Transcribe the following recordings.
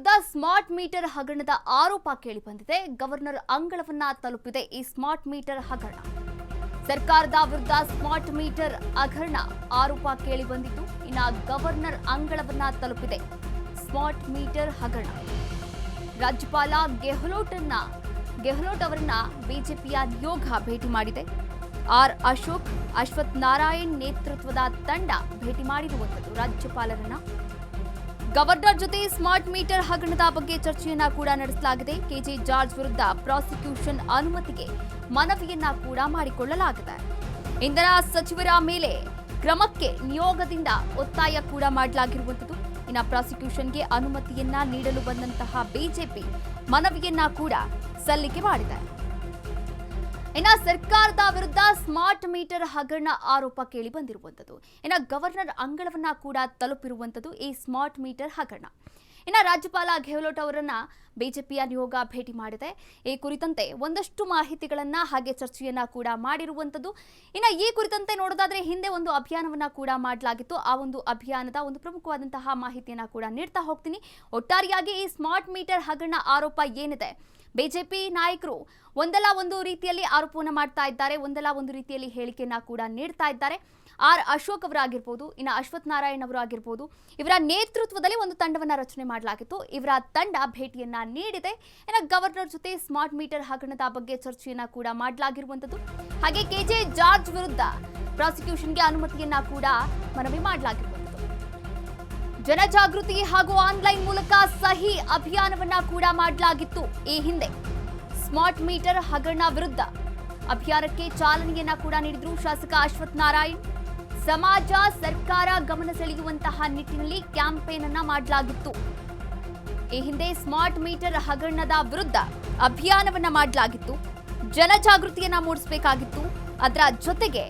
ವಿರುದ್ಧ smart meter ಹಗರಣದ ಆರೋಪ ಕೇಳಿಬಂದಿದೆ. ಗವರ್ನರ್ ಅಂಗಳವನ್ನ ತಲುಪಿದೆ ಈ ಸ್ಮಾರ್ಟ್ ಮೀಟರ್ ಹಗರಣ. ಸರ್ಕಾರದ ವಿರುದ್ಧ ಸ್ಮಾರ್ಟ್ ಮೀಟರ್ ಹಗರಣ ಆರೋಪ ಕೇಳಿಬಂದಿದ್ದು, ಇನ್ನ ಗವರ್ನರ್ ಅಂಗಳವನ್ನ ತಲುಪಿದೆ. ಸ್ಮಾರ್ಟ್ ಮೀಟರ್ ಹಗರಣ. ರಾಜ್ಯಪಾಲ ಗೆಹ್ಲೋಟ್ನ ಗೆಹ್ಲೋಟ್ ಅವರನ್ನ ಬಿಜೆಪಿಯ ನಿಯೋಗ ಭೇಟಿ ಮಾಡಿದೆ. ಆರ್ ಅಶೋಕ್ ಅಶ್ವಥ್ ನಾರಾಯಣ್ ನೇತೃತ್ವದ ತಂಡ ಭೇಟಿ ಮಾಡಿರುವಂಥದ್ದು ರಾಜ್ಯಪಾಲರನ್ನ. ಗವರ್ನರ್ ಜೊತೆ ಸ್ಮಾರ್ಟ್ ಮೀಟರ್ ಹಗರಣದ ಬಗ್ಗೆ ಚರ್ಚೆಯನ್ನ ಕೂಡ ನಡೆಸಲಾಗಿದೆ. ಕೆಜೆ ಜಾರ್ಜ್ ವಿರುದ್ಧ ಪ್ರಾಸಿಕ್ಯೂಷನ್ ಅನುಮತಿಗೆ ಮನವಿಯನ್ನ ಕೂಡ ಮಾಡಿಕೊಳ್ಳಲಾಗಿದೆ. ಇಂಧನ ಸಚಿವರ ಮೇಲೆ ಕ್ರಮಕ್ಕೆ ನಿಯೋಗದಿಂದ ಒತ್ತಾಯ ಕೂಡ ಮಾಡಲಾಗಿರುವಂಥದ್ದು. ಇನ್ನು ಪ್ರಾಸಿಕ್ಯೂಷನ್ಗೆ ಅನುಮತಿಯನ್ನ ನೀಡಲು ಬಂದಂತಹ ಬಿಜೆಪಿ ಮನವಿಯನ್ನ ಕೂಡ ಸಲ್ಲಿಕೆ ಮಾಡಿದೆ. ಇನ್ನ ಸರ್ಕಾರದ ವಿರುದ್ಧ ಸ್ಮಾರ್ಟ್ ಮೀಟರ್ ಹಗರಣ ಆರೋಪ ಕೇಳಿ ಬಂದಿರುವಂಥದ್ದು. ಇನ್ನ ಗವರ್ನರ್ ಅಂಗಳವನ್ನ ಕೂಡ ತಲುಪಿರುವಂಥದ್ದು ಈ ಸ್ಮಾರ್ಟ್ ಮೀಟರ್ ಹಗರಣ. ಇನ್ನ ರಾಜ್ಯಪಾಲ ಗೆಹ್ಲೋಟ್ ಅವರನ್ನ ಬಿಜೆಪಿಯ ನಿಯೋಗ ಭೇಟಿ ಮಾಡಿದೆ. ಈ ಕುರಿತಂತೆ ಒಂದಷ್ಟು ಮಾಹಿತಿಗಳನ್ನ ಹಾಗೆ ಚರ್ಚೆಯನ್ನ ಕೂಡ ಮಾಡಿರುವಂಥದ್ದು. ಇನ್ನ ಈ ಕುರಿತಂತೆ ನೋಡೋದಾದ್ರೆ ಹಿಂದೆ ಒಂದು ಅಭಿಯಾನವನ್ನ ಕೂಡ ಮಾಡಲಾಗಿತ್ತು. ಆ ಒಂದು ಅಭಿಯಾನದ ಒಂದು ಪ್ರಮುಖವಾದಂತಹ ಮಾಹಿತಿಯನ್ನ ಕೂಡ ನೀಡ್ತಾ ಹೋಗ್ತೀನಿ. ಒಟ್ಟಾರೆಯಾಗಿ ಈ ಸ್ಮಾರ್ಟ್ ಮೀಟರ್ ಹಗರಣ ಆರೋಪ ಏನಿದೆ? ಬಿಜೆಪಿ ನಾಯಕರು ಒಂದಲ್ಲ ಒಂದು ರೀತಿಯಲ್ಲಿ ಆರೋಪವನ್ನು ಮಾಡ್ತಾ ಇದ್ದಾರೆ, ಒಂದಲ್ಲ ಒಂದು ರೀತಿಯಲ್ಲಿ ಹೇಳಿಕೆಯನ್ನ ಕೂಡ ನೀಡ್ತಾ ಇದ್ದಾರೆ. ಆರ್ ಅಶೋಕ್ ಅವರಾಗಿರ್ಬೋದು, ಇನ್ನು ಅಶ್ವಥ್ ನಾರಾಯಣ್ ಅವರು ಆಗಿರ್ಬೋದು, ಇವರ ನೇತೃತ್ವದಲ್ಲಿ ಒಂದು ತಂಡವನ್ನು ರಚನೆ ಮಾಡಲಾಗಿತ್ತು. ಇವರ ತಂಡ ಭೇಟಿಯನ್ನ ನೀಡಿದೆ. ಇನ್ನು ಗವರ್ನರ್ ಜೊತೆ ಸ್ಮಾರ್ಟ್ ಮೀಟರ್ ಹಗರಣದ ಬಗ್ಗೆ ಚರ್ಚೆಯನ್ನ ಕೂಡ ಮಾಡಲಾಗಿರುವಂಥದ್ದು. ಹಾಗೆ ಕೆಜೆ ಜಾರ್ಜ್ ವಿರುದ್ಧ ಪ್ರಾಸಿಕ್ಯೂಷನ್ಗೆ ಅನುಮತಿಯನ್ನ ಕೂಡ ಮನವಿ ಮಾಡಲಾಗಿರುವಂಥದ್ದು ಜನಜಾಗೃತಿ ಹಾಗೂ ಆನ್ಲೈನ್ ಮೂಲಕ ಸಹಿ ಅಭಿಯಾನವನ್ನ ಕೂಡ ಮಾಡಲಾಗಿತ್ತು. ಈ ಹಿಂದೆ ಸ್ಮಾರ್ಟ್ ಮೀಟರ್ ಹಗರಣ ವಿರುದ್ಧ ಅಭಿಯಾನಕ್ಕೆ ಚಾಲನೆಯನ್ನ ಕೂಡ ನೀಡಿದ್ರು ಶಾಸಕ ಅಶ್ವಥ್ ನಾರಾಯಣ್. ಸಮಾಜ, ಸರ್ಕಾರ ಗಮನ ಸೆಳೆಯುವಂತಹ ನಿಟ್ಟಿನಲ್ಲಿ ಕ್ಯಾಂಪೇನ್ ಅನ್ನ ಮಾಡಲಾಗಿತ್ತು. ಈ ಹಿಂದೆ ಸ್ಮಾರ್ಟ್ ಮೀಟರ್ ಹಗರಣದ ವಿರುದ್ಧ ಅಭಿಯಾನವನ್ನ ಮಾಡಲಾಗಿತ್ತು. ಜನಜಾಗೃತಿಯನ್ನ ಮೂಡಿಸಬೇಕಾಗಿತ್ತು. ಅದರ ಜೊತೆಗೆ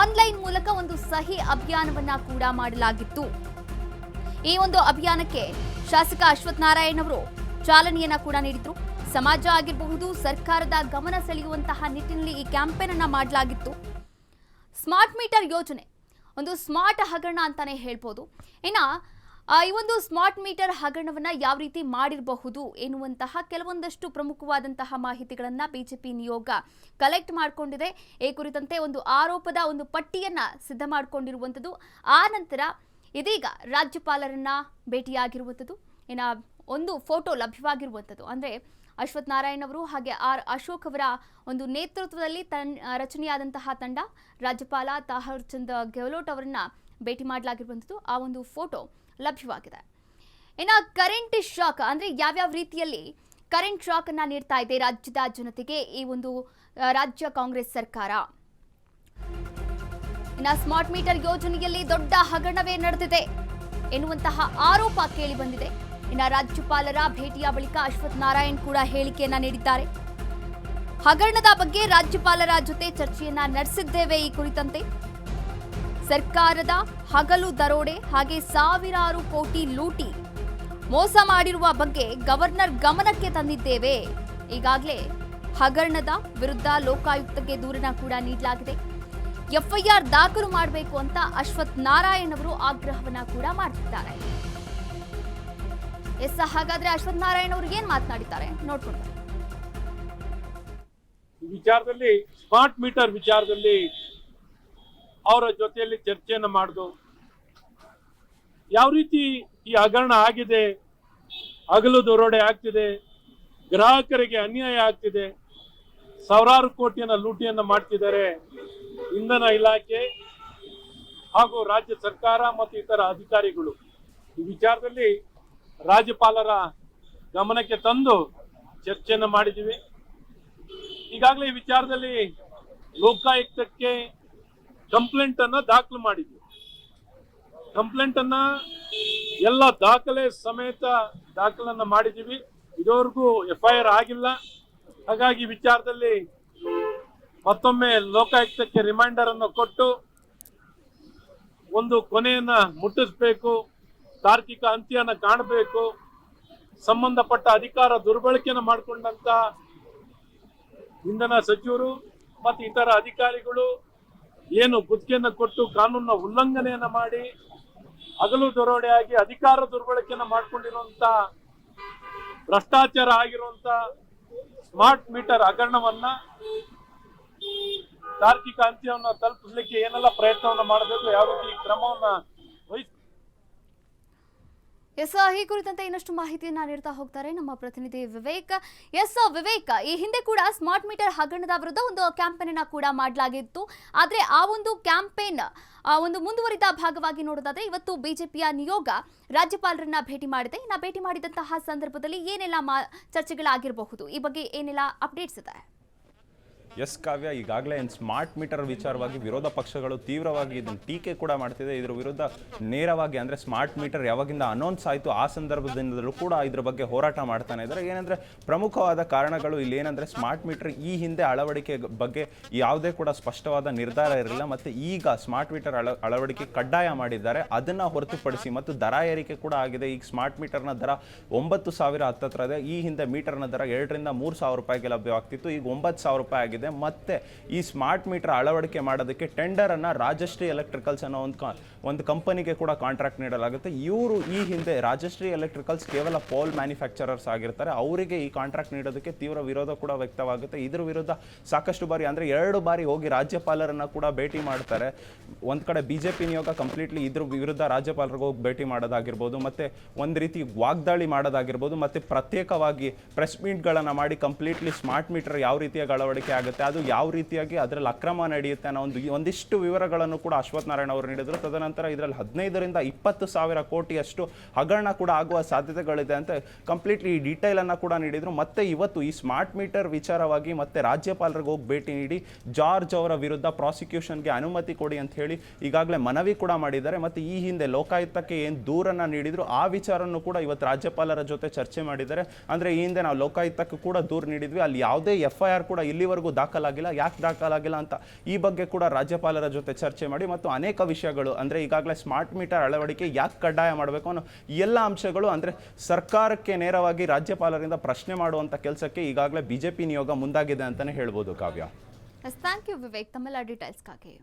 ಆನ್ಲೈನ್ ಮೂಲಕ ಒಂದು ಸಹಿ ಅಭಿಯಾನವನ್ನ ಕೂಡ ಮಾಡಲಾಗಿತ್ತು. ಈ ಒಂದು ಅಭಿಯಾನಕ್ಕೆ ಶಾಸಕ ಅಶ್ವಥ್ ನಾರಾಯಣ್ ಅವರು ಚಾಲನೆಯನ್ನ ಕೂಡ ನೀಡಿದ್ರು. ಸಮಾಜ ಆಗಿರಬಹುದು, ಸರ್ಕಾರದ ಗಮನ ಸೆಳೆಯುವಂತಹ ನಿಟ್ಟಿನಲ್ಲಿ ಈ ಕ್ಯಾಂಪೇನ್ ಅನ್ನ ಮಾಡಲಾಗಿತ್ತು. ಸ್ಮಾರ್ಟ್ ಮೀಟರ್ ಯೋಜನೆ, ಒಂದು ಸ್ಮಾರ್ಟ್ ಹಗರಣ ಅಂತಾನೆ ಹೇಳ್ಬೋದು. ಇನ್ನ ಈ ಒಂದು ಸ್ಮಾರ್ಟ್ ಮೀಟರ್ ಹಗರಣವನ್ನ ಯಾವ ರೀತಿ ಮಾಡಿರಬಹುದು ಎನ್ನುವಂತಹ ಕೆಲವೊಂದಷ್ಟು ಪ್ರಮುಖವಾದಂತಹ ಮಾಹಿತಿಗಳನ್ನ ಬಿಜೆಪಿ ನಿಯೋಗ ಕಲೆಕ್ಟ್ ಮಾಡಿಕೊಂಡಿದೆ. ಈ ಕುರಿತಂತೆ ಒಂದು ಆರೋಪದ ಒಂದು ಪಟ್ಟಿಯನ್ನ ಸಿದ್ಧ ಮಾಡಿಕೊಂಡಿರುವಂಥದ್ದು. ಆ ನಂತರ ಇದೀಗ ರಾಜ್ಯಪಾಲರನ್ನ ಭೇಟಿಯಾಗಿರುವಂಥದ್ದು. ಇನ್ನ ಒಂದು ಫೋಟೋ ಲಭ್ಯವಾಗಿರುವಂಥದ್ದು. ಅಂದ್ರೆ ಅಶ್ವಥ್ ನಾರಾಯಣ್ ಅವರು ಹಾಗೆ ಆರ್ ಅಶೋಕ್ ಅವರ ಒಂದು ನೇತೃತ್ವದಲ್ಲಿ ತನ್ ರಚನೆಯಾದಂತಹ ತಂಡ ರಾಜ್ಯಪಾಲ ತಾಹರ್ ಚಂದ್ ಗೆಹ್ಲೋಟ್ ಅವರನ್ನ ಭೇಟಿ ಮಾಡಲಾಗಿರುವಂಥದ್ದು. ಆ ಒಂದು ಫೋಟೋ ಲಭ್ಯವಾಗಿದೆ. ಇನ್ನ ಕರೆಂಟ್ ಶಾಕ್ ಅಂದ್ರೆ ಯಾವ್ಯಾವ ರೀತಿಯಲ್ಲಿ ಕರೆಂಟ್ ಶಾಕ್ ಅನ್ನ ನೀಡ್ತಾ ಇದೆ ರಾಜ್ಯದ ಜನತೆಗೆ ಈ ಒಂದು, ರಾಜ್ಯ ಕಾಂಗ್ರೆಸ್ ಸರ್ಕಾರ? ಇನ್ನ ಸ್ಮಾರ್ಟ್ ಮೀಟರ್ ಯೋಜನೆಯಲ್ಲಿ ದೊಡ್ಡ ಹಗರಣವೇ ನಡೆದಿದೆ. ಎನ್ನುವಂತಹ ಆರೋಪ ಕೇಳಿ ಬಂದಿದೆ. ಇನ್ನ ರಾಜ್ಯಪಾಲರ ಭೇಟಿಯ ಬಳಿಕ ಅಶ್ವಥ್ ನಾರಾಯಣ್ ಕೂಡ ಹೇಳಿಕೆಯನ್ನ ನೀಡಿದ್ದಾರೆ. ಹಗರಣದ ಬಗ್ಗೆ ರಾಜ್ಯಪಾಲರ ಜೊತೆ ಚರ್ಚೆಯನ್ನ ನಡೆಸಿದ್ದೇವೆ ಈ ಕುರಿತಂತೆ. ಸರ್ಕಾರದ ಹಗಲು ದರೋಡೆ ಹಾಗೆ ಸಾವಿರಾರು ಕೋಟಿ ಲೂಟಿ ಮೋಸ ಮಾಡಿರುವ ಬಗ್ಗೆ ಗವರ್ನರ್ ಗಮನಕ್ಕೆ ತಂದಿದ್ದೇವೆ. ಈಗಾಗಲೇ ಹಗರಣದ ವಿರುದ್ಧ ಲೋಕಾಯುಕ್ತಕ್ಕೆ ದೂರನ ಕೂಡ ನೀಡಲಾಗಿದೆ. ಎಫ್ಐಆರ್ ದಾಖಲು ಮಾಡಬೇಕು ಅಂತ ಅಶ್ವಥ್ ನಾರಾಯಣ್ ಅವರು ಆಗ್ರಹವನ್ನ ಕೂಡ ಮಾಡ್ತಿದ್ದಾರೆ. ಎಸ್, ಹಾಗಾದ್ರೆ ಅಶ್ವಥ್ ನಾರಾಯಣ್ ಅವರು ಏನ್ ಮಾತನಾಡಿದ್ದಾರೆ? ನೋಡ್ಕೊಂಡು ವಿಚಾರದಲ್ಲಿ ಸ್ಮಾರ್ಟ್ ಮೀಟರ್ ವಿಚಾರದಲ್ಲಿ ಅವರ ಜೊತೆಯಲ್ಲಿ ಚರ್ಚೆಯನ್ನು ಮಾಡುದು, ಯಾವ ರೀತಿ ಈ ಹಗರಣ ಆಗಿದೆ, ಹಗಲು ದೊರೋಡೆ ಆಗ್ತಿದೆ, ಗ್ರಾಹಕರಿಗೆ ಅನ್ಯಾಯ ಆಗ್ತಿದೆ, ಸಾವಿರಾರು ಕೋಟಿಯನ್ನ ಲೂಟಿಯನ್ನ ಮಾಡ್ತಿದ್ದಾರೆ ಇಂಧನ ಇಲಾಖೆ ಹಾಗೂ ರಾಜ್ಯ ಸರ್ಕಾರ ಮತ್ತು ಇತರ ಅಧಿಕಾರಿಗಳು ಈ ವಿಚಾರದಲ್ಲಿ ರಾಜ್ಯಪಾಲರ ಗಮನಕ್ಕೆ ತಂದು ಚರ್ಚೆಯನ್ನು ಮಾಡಿದ್ದೀವಿ. ಈಗಾಗಲೇ ಈ ವಿಚಾರದಲ್ಲಿ ಲೋಕಾಯುಕ್ತಕ್ಕೆ ಕಂಪ್ಲೇಂಟ್ ಅನ್ನ ದಾಖಲು ಮಾಡಿದ್ವಿ. ಕಂಪ್ಲೇಂಟ್ ಅನ್ನ ಎಲ್ಲ ದಾಖಲೆ ಸಮೇತ ದಾಖಲನ್ನ ಮಾಡಿದ್ದೀವಿ. ಇದುವರೆಗೂ ಎಫ್ ಐ ಆರ್ ಆಗಿಲ್ಲ. ಹಾಗಾಗಿ ವಿಚಾರದಲ್ಲಿ ಮತ್ತೊಮ್ಮೆ ಲೋಕಾಯುಕ್ತಕ್ಕೆ ರಿಮೈಂಡರ್ ಅನ್ನು ಕೊಟ್ಟು ಒಂದು ಕೊನೆಯನ್ನ ಮುಟ್ಟಿಸ್ಬೇಕು, ತಾರ್ಕಿಕ ಅಂತ್ಯನ ಕಾಣಬೇಕು, ಸಂಬಂಧಪಟ್ಟ ಅಧಿಕಾರ ದುರ್ಬಳಕೆಯನ್ನು ಮಾಡಿಕೊಂಡಂತ ಇಂಧನ ಸಚಿವರು ಮತ್ತು ಇತರ ಅಧಿಕಾರಿಗಳು ಏನು ಗುತ್ತಿಗೆಯನ್ನು ಕೊಟ್ಟು ಕಾನೂನಿನ ಉಲ್ಲಂಘನೆಯನ್ನ ಮಾಡಿ ಹಗಲು ದರೋಡೆಯಾಗಿ ಅಧಿಕಾರ ದುರ್ಬಳಕೆಯನ್ನ ಮಾಡಿಕೊಂಡಿರುವಂತ ಭ್ರಷ್ಟಾಚಾರ ಆಗಿರುವಂತ ಸ್ಮಾರ್ಟ್ ಮೀಟರ್ ಹಗರಣವನ್ನ ತಾರ್ಕಿಕ ಅಂತ್ಯವನ್ನ ತಲುಪಿಸ್ಲಿಕ್ಕೆ ಏನೆಲ್ಲ ಪ್ರಯತ್ನವನ್ನು ಮಾಡಬೇಕು, ಯಾವ ರೀತಿ ಕ್ರಮವನ್ನ ಎಸ್, ಈ ಕುರಿತಂತೆ ಇನ್ನಷ್ಟು ಮಾಹಿತಿಯನ್ನ ನೀಡ್ತಾ ಹೋಗ್ತಾರೆ ನಮ್ಮ ಪ್ರತಿನಿಧಿ ವಿವೇಕ್. ಎಸ್, ವಿವೇಕ್, ಈ ಹಿಂದೆ ಕೂಡ ಸ್ಮಾರ್ಟ್ ಮೀಟರ್ ಹಗರಣದ ವಿರುದ್ಧ ಒಂದು ಕ್ಯಾಂಪೇನ್ ಅನ್ನ ಕೂಡ ಮಾಡಲಾಗಿತ್ತು. ಆದ್ರೆ ಆ ಒಂದು ಕ್ಯಾಂಪೇನ್ ಒಂದು ಮುಂದುವರಿದ ಭಾಗವಾಗಿ ನೋಡೋದಾದ್ರೆ ಇವತ್ತು ಬಿಜೆಪಿಯ ನಿಯೋಗ ರಾಜ್ಯಪಾಲರನ್ನ ಭೇಟಿ ಮಾಡಿದೆ. ನಾ ಭೇಟಿ ಮಾಡಿದಂತಹ ಸಂದರ್ಭದಲ್ಲಿ ಏನೆಲ್ಲ ಮಾ ಚರ್ಚೆಗಳಾಗಿರಬಹುದು? ಈ ಬಗ್ಗೆ ಏನೆಲ್ಲ ಅಪ್ಡೇಟ್ಸ್ ಇದೆ? ಎಸ್ ಕಾವ್ಯ, ಈಗಾಗಲೇ ಏನು ಸ್ಮಾರ್ಟ್ ಮೀಟರ್ ವಿಚಾರವಾಗಿ ವಿರೋಧ ಪಕ್ಷಗಳು ತೀವ್ರವಾಗಿ ಇದನ್ನು ಟೀಕೆ ಕೂಡ ಮಾಡ್ತಿದೆ. ಇದರ ವಿರುದ್ಧ ನೇರವಾಗಿ ಅಂದರೆ ಸ್ಮಾರ್ಟ್ ಮೀಟರ್ ಯಾವಾಗಿಂದ ಅನೌನ್ಸ್ ಆಯಿತು, ಆ ಸಂದರ್ಭದಿಂದಲೂ ಕೂಡ ಇದ್ರ ಬಗ್ಗೆ ಹೋರಾಟ ಮಾಡ್ತಾನೆ ಇದ್ದಾರೆ. ಏನಂದರೆ ಪ್ರಮುಖವಾದ ಕಾರಣಗಳು ಇಲ್ಲಿ ಏನಂದರೆ ಸ್ಮಾರ್ಟ್ ಮೀಟರ್ ಈ ಹಿಂದೆ ಅಳವಡಿಕೆ ಬಗ್ಗೆ ಯಾವುದೇ ಕೂಡ ಸ್ಪಷ್ಟವಾದ ನಿರ್ಧಾರ ಇರಲಿಲ್ಲ. ಮತ್ತು ಈಗ ಸ್ಮಾರ್ಟ್ ಮೀಟರ್ ಅಳ, ಅಳವಡಿಕೆ ಕಡ್ಡಾಯ ಮಾಡಿದ್ದಾರೆ. ಅದನ್ನು ಹೊರತುಪಡಿಸಿ ಮತ್ತು ದರ ಏರಿಕೆ ಕೂಡ ಆಗಿದೆ. ಈಗ ಸ್ಮಾರ್ಟ್ ಮೀಟರ್ನ ದರ ಒಂಬತ್ತು ಸಾವಿರ ಹತ್ತತ್ರ ಇದೆ. ಈ ಹಿಂದೆ ಮೀಟರ್ನ ದರ ಎರಡರಿಂದ ಮೂರು ಸಾವಿರ ರೂಪಾಯಿಗೆ ಲಭ್ಯವಾಗ್ತಿತ್ತು. ಈಗ ಒಂಬತ್ತು ಸಾವಿರ ರೂಪಾಯಿ ಆಗಿದೆ. ಮತ್ತೆ ಈ ಸ್ಮಾರ್ಟ್ ಮೀಟರ್ ಅಳವಡಿಕೆ ಮಾಡೋದಕ್ಕೆ ಟೆಂಡರ್ ಅನ್ನ ರಾಜಶ್ರೀ ಎಲೆಕ್ಟ್ರಿಕಲ್ಸ್ ಅನ್ನೋ ಒಂದು ಒಂದು ಕಂಪನಿಗೆ ಕೂಡ ಕಾಂಟ್ರಾಕ್ಟ್ ನೀಡಲಾಗುತ್ತೆ. ಇವರು ಈ ಹಿಂದೆ ರಾಜಶ್ರೀ ಎಲೆಕ್ಟ್ರಿಕಲ್ಸ್ ಕೇವಲ ಪೋಲ್ ಮ್ಯಾನುಫ್ಯಾಕ್ಚರರ್ಸ್ ಆಗಿರ್ತಾರೆ. ಅವರಿಗೆ ಈ ಕಾಂಟ್ರಾಕ್ಟ್ ನೀಡೋದಕ್ಕೆ ತೀವ್ರ ವಿರೋಧ ಕೂಡ ವ್ಯಕ್ತವಾಗುತ್ತೆ. ಇದ್ರ ವಿರುದ್ಧ ಸಾಕಷ್ಟು ಬಾರಿ ಅಂದ್ರೆ ಎರಡು ಬಾರಿ ಹೋಗಿ ರಾಜ್ಯಪಾಲರನ್ನ ಕೂಡ ಭೇಟಿ ಮಾಡ್ತಾರೆ. ಒಂದು ಕಡೆ ಬಿಜೆಪಿ ನಿಯೋಗ ಕಂಪ್ಲೀಟ್ಲಿ ಇದ್ರ ವಿರುದ್ಧ ರಾಜ್ಯಪಾಲರಿಗೆ ಹೋಗಿ ಭೇಟಿ ಮಾಡೋದಾಗಿರ್ಬೋದು. ಮತ್ತೆ ಒಂದು ರೀತಿ ವಾಗ್ದಾಳಿ ಮಾಡೋದಾಗಿರ್ಬೋದು. ಮತ್ತೆ ಪ್ರತ್ಯೇಕವಾಗಿ ಪ್ರೆಸ್ ಮೀಟ್ಗಳನ್ನ ಮಾಡಿ ಕಂಪ್ಲೀಟ್ಲಿ ಸ್ಮಾರ್ಟ್ ಮೀಟರ್ ಯಾವ ರೀತಿಯಾಗಿ ಅಳವಡಿಕೆ ಆಗುತ್ತೆ ಅದು ಯಾವ ರೀತಿಯಾಗಿ ಅದರಲ್ಲಿ ಅಕ್ರಮ ನಡೆಯುತ್ತೆ ಅನ್ನೋ ಒಂದು ಒಂದಿಷ್ಟು ವಿವರಗಳನ್ನು ಕೂಡ ಅಶ್ವಥ್ ನಾರಾಯಣ ಅವರು ನೀಡಿದರು. ತದನಂತರ ಇದರಲ್ಲಿ ಹದಿನೈದರಿಂದ ಇಪ್ಪತ್ತು ಸಾವಿರ ಕೋಟಿಯಷ್ಟು ಹಗರಣ ಕೂಡ ಆಗುವ ಸಾಧ್ಯತೆಗಳಿದೆ ಅಂತ ಕಂಪ್ಲೀಟ್ಲಿ ಈ ಡೀಟೇಲ್ ಅನ್ನ ಕೂಡ ನೀಡಿದರು. ಮತ್ತೆ ಇವತ್ತು ಈ ಸ್ಮಾರ್ಟ್ ಮೀಟರ್ ವಿಚಾರವಾಗಿ ಮತ್ತೆ ರಾಜ್ಯಪಾಲರಿಗೆ ಹೋಗಿ ಭೇಟಿ ನೀಡಿ ಜಾರ್ಜ್ ಅವರ ವಿರುದ್ಧ ಪ್ರಾಸಿಕ್ಯೂಷನ್ಗೆ ಅನುಮತಿ ಕೊಡಿ ಅಂತ ಹೇಳಿ ಈಗಾಗಲೇ ಮನವಿ ಕೂಡ ಮಾಡಿದ್ದಾರೆ. ಮತ್ತೆ ಈ ಹಿಂದೆ ಲೋಕಾಯುಕ್ತಕ್ಕೆ ಏನು ದೂರನ್ನು ನೀಡಿದ್ರು, ಆ ವಿಚಾರವನ್ನು ಕೂಡ ಇವತ್ತು ರಾಜ್ಯಪಾಲರ ಜೊತೆ ಚರ್ಚೆ ಮಾಡಿದ್ದಾರೆ. ಅಂದ್ರೆ ಈ ಹಿಂದೆ ನಾವು ಲೋಕಾಯುಕ್ತಕ್ಕೂ ಕೂಡ ದೂರು ನೀಡಿದ್ವಿ. ಅಲ್ಲಿ ಯಾವುದೇ ಎಫ್ ಐ ಆರ್ ಕೂಡ ಇಲ್ಲಿವರೆಗೂ ದಾಖಲಾಗಿಲ್ಲ, ಯಾಕೆ ದಾಖಲಾಗಿಲ್ಲ ಅಂತ ಈ ಬಗ್ಗೆ ಕೂಡ ರಾಜ್ಯಪಾಲರ ಜೊತೆ ಚರ್ಚೆ ಮಾಡಿ ಮತ್ತು ಅನೇಕ ವಿಷಯಗಳು, ಅಂದ್ರೆ ಈಗಾಗಲೇ ಸ್ಮಾರ್ಟ್ ಮೀಟರ್ ಅಳವಡಿಕೆ ಯಾಕೆ ಕಡ್ಡಾಯ ಮಾಡಬೇಕು ಅನ್ನೋ ಎಲ್ಲ ಅಂಶಗಳು, ಅಂದ್ರೆ ಸರ್ಕಾರಕ್ಕೆ ನೇರವಾಗಿ ರಾಜ್ಯಪಾಲರಿಂದ ಪ್ರಶ್ನೆ ಮಾಡುವಂಥ ಕೆಲಸಕ್ಕೆ ಈಗಾಗಲೇ ಬಿಜೆಪಿ ನಿಯೋಗ ಮುಂದಾಗಿದೆ ಅಂತಾನೆ ಹೇಳ್ಬೋದು ಕಾವ್ಯ. ಥ್ಯಾಂಕ್ ಯು ವಿವೇಕ್ ತಮ್ಮೆಲ್ಲ ಡೀಟೇಲ್ಸ್ಗಾಗಿ